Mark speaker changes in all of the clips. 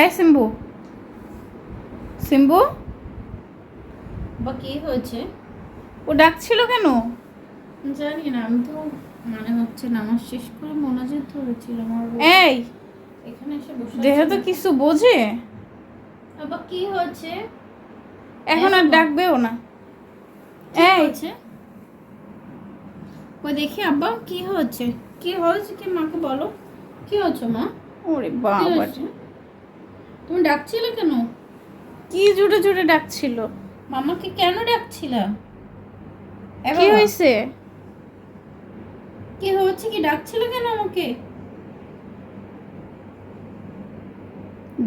Speaker 1: এই সিম্বু। সিম্বু?
Speaker 2: বা কি হয়েছে?
Speaker 1: ও ডাকছিল কেন?
Speaker 2: জানি না আমি তো মানে হচ্ছে নামাজ শেষ করে মোনাজাত ধরেছিলাম আর
Speaker 1: এই
Speaker 2: এখানে এসে বসে
Speaker 1: দেহে কিছু বোঝে।
Speaker 2: আবার কি হয়েছে?
Speaker 1: এখন আর। ডাকবেও না। এই।
Speaker 2: ওই দেখি আব্বা কি হয়েছে? কি হয়েছে কি মাকে বলো? কি হয়েছে মা?
Speaker 1: ওরে বাবা
Speaker 2: তুমি ডাকছিলে কেন?
Speaker 1: কি জুড়ে জুড়ে ডাকছিল?
Speaker 2: মামাকে কেন ডাকছিলা?
Speaker 1: কি হয়েছে?
Speaker 2: কি হয়েছে কি? ডাকছিলে কেন আমাকে?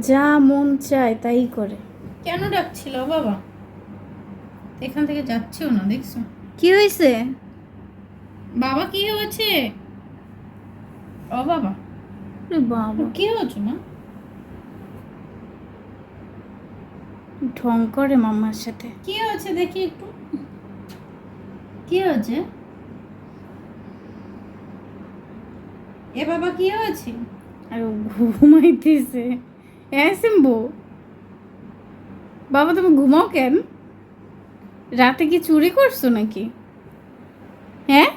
Speaker 1: যা মন চায় তাই করে।
Speaker 2: কেন ডাকছিল বাবা? এখান থেকে যাচ্ছেও না দেখছ?
Speaker 1: কি হয়েছে?
Speaker 2: বাবা কি হয়েছে? ও বাবা।
Speaker 1: বাবা।
Speaker 2: কি হয়েছে মা?
Speaker 1: ঢং করে মামার সাথে।
Speaker 2: কি হয়েছে দেখি একটু। কি হয়েছে? এ বাবা কি হয়েছে?
Speaker 1: আর ঘুমাইতেছে। হ্যাঁ সিম্বু? বাবা তুমি ঘুমাও কেন? রাতে কি চুরি করছ নাকি? হ্যাঁ?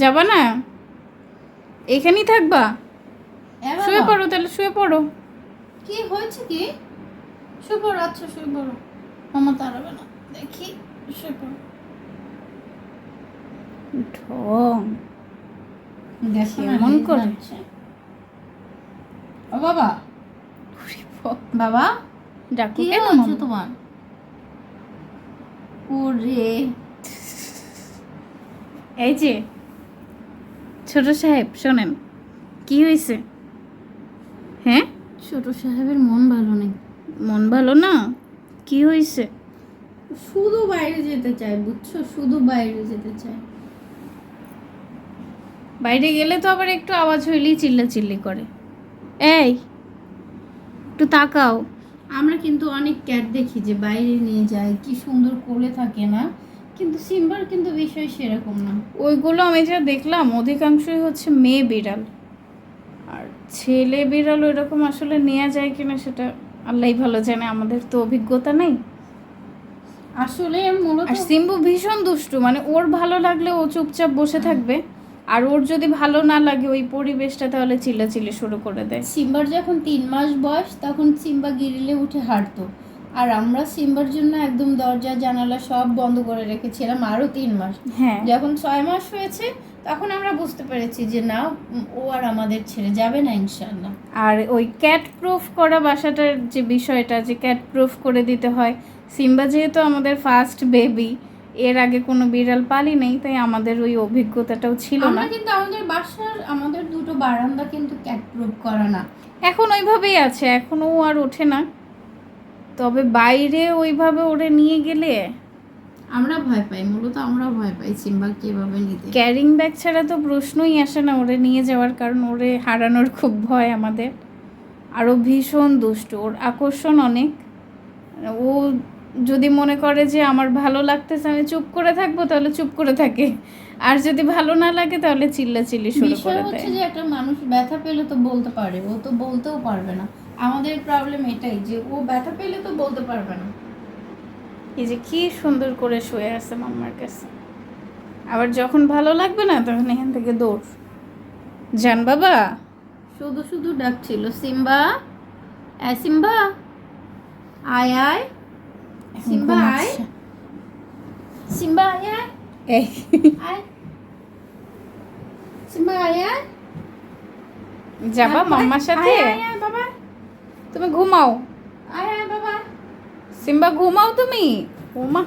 Speaker 1: যাবা না? এখানেই থাকবা? শুয়ে পড়ো তাহলে শুয়ে পড়ো।
Speaker 2: কি হয়েছে কি? শুয়ে পড়ো আচ্ছা শুয়ে পড়ো। মামা তাড়াবে না। দেখি শুয়ে পড়ো।
Speaker 1: ঢং। কেমন
Speaker 2: লেজ ও বাবা। বাবা
Speaker 1: ডাকো কেন
Speaker 2: তোমার? ওরে।
Speaker 1: এই যে ছোট সাহেব শোনেন কি হয়েছে হ্যাঁ?
Speaker 2: ছোট সাহেবের মন ভালো নেই।
Speaker 1: মন ভালো না? কি হয়েছে
Speaker 2: শুধু বাইরে যেতে চায় বুঝছ? শুধু বাইরে যেতে চায়।
Speaker 1: বাইরে গেলে তো আবার একটু আওয়াজ হইলেই চিল্লা চিল্লি করে। এই একটু তাকাও।
Speaker 2: আমরা কিন্তু অনেক ক্যাট দেখি যে বাইরে নিয়ে যায় কি সুন্দর কোলে থাকে না? কিন্তু সিম্বার কিন্তু বিষয় সেরকম না।
Speaker 1: ওইগুলো আমি যা দেখলাম অধিকাংশই হচ্ছে মেয়ে বিড়াল। আর ছেলে বিড়াল ওইরকম আসলে নেওয়া যায় কিনা সেটা আল্লাহই ভালো জানে আমাদের তো অভিজ্ঞতা নেই।
Speaker 2: আসলে মূলত
Speaker 1: আর সিম্বু ভীষণ দুষ্টু মানে ওর ভালো লাগলে ও চুপচাপ বসে থাকবে আর ওর যদি ভালো না লাগে ওই পরিবেশটা তাহলে চিল্লাচিল্লি শুরু করে দেয়।
Speaker 2: সিম্বার যখন তিন মাস বয়স তখন সিম্বা গিরিলে উঠে হাঁটতো। আর আমরা সিম্বার জন্য একদম দরজা জানালা সব বন্ধ করে রেখেছিলাম আরও তিন মাস।
Speaker 1: হ্যাঁ।
Speaker 2: যখন ছয় মাস হয়েছে তখন আমরা বুঝতে পেরেছি যে না ও আর আমাদের ছেড়ে যাবে না ইনশাল্লাহ
Speaker 1: আর ওই ক্যাট প্রুফ করা বাসাটার যে বিষয়টা যে ক্যাট প্রুফ করে দিতে হয় সিম্বা যেহেতু আমাদের ফার্স্ট বেবি এর আগে কোনো বিড়াল পালি নেই তাই আমাদের ওই অভিজ্ঞতাটাও ছিল না।
Speaker 2: কিন্তু আমাদের বাসার আমাদের দুটো বারান্দা কিন্তু ক্যাট প্রুফ করা না।
Speaker 1: এখন ওইভাবেই আছে এখনও আর ওঠে না। তবে বাইরে ওইভাবে ওরে নিয়ে গেলে?
Speaker 2: আমরা ভয় পাই মূলত আমরা ভয় পাই সিম্বাকে এভাবে নিতে।
Speaker 1: ক্যারিং ব্যাগ ছাড়া তো প্রশ্নই আসে না ওরে নিয়ে যাওয়ার কারণ ওরে হারানোর খুব ভয় আমাদের। আরও ভীষণ দুষ্ট ওর আকর্ষণ অনেক। ও যদি মনে করে যে আমার ভালো লাগতেছে আমি চুপ করে থাকব তাহলে চুপ করে থাকে। আর যদি ভালো না লাগে তাহলে চিল্লাচিল্লি শুরু করে
Speaker 2: হচ্ছে
Speaker 1: দেয়।
Speaker 2: যে একটা মানুষ ব্যথা পেলে তো বলতে পারে ও তো বলতেও পারবে না। আমাদের প্রবলেম এটাই যে ও ব্যথা পেলে তো বলতে পারবে না।
Speaker 1: এই যে কি সুন্দর করে শুয়ে আছে মাম্মার কাছে। আবার যখন ভালো লাগবে না তখন এখান থেকে দৌড়। জান বাবা?
Speaker 2: শুধু শুধু ডাকছিল সিম্বা এ সিম্বা আয় আয় সিম্বা আয় সিম্বা আয় আয় আয় সিম্বা আয় আয়।
Speaker 1: যাবা মাম্মার সাথে?
Speaker 2: আয়, আয়, আয়, বাবা।
Speaker 1: তুমি ঘুমাও।
Speaker 2: আয় বাবা।
Speaker 1: সিম্বা ঘুমাও তুমি। ঘুমা।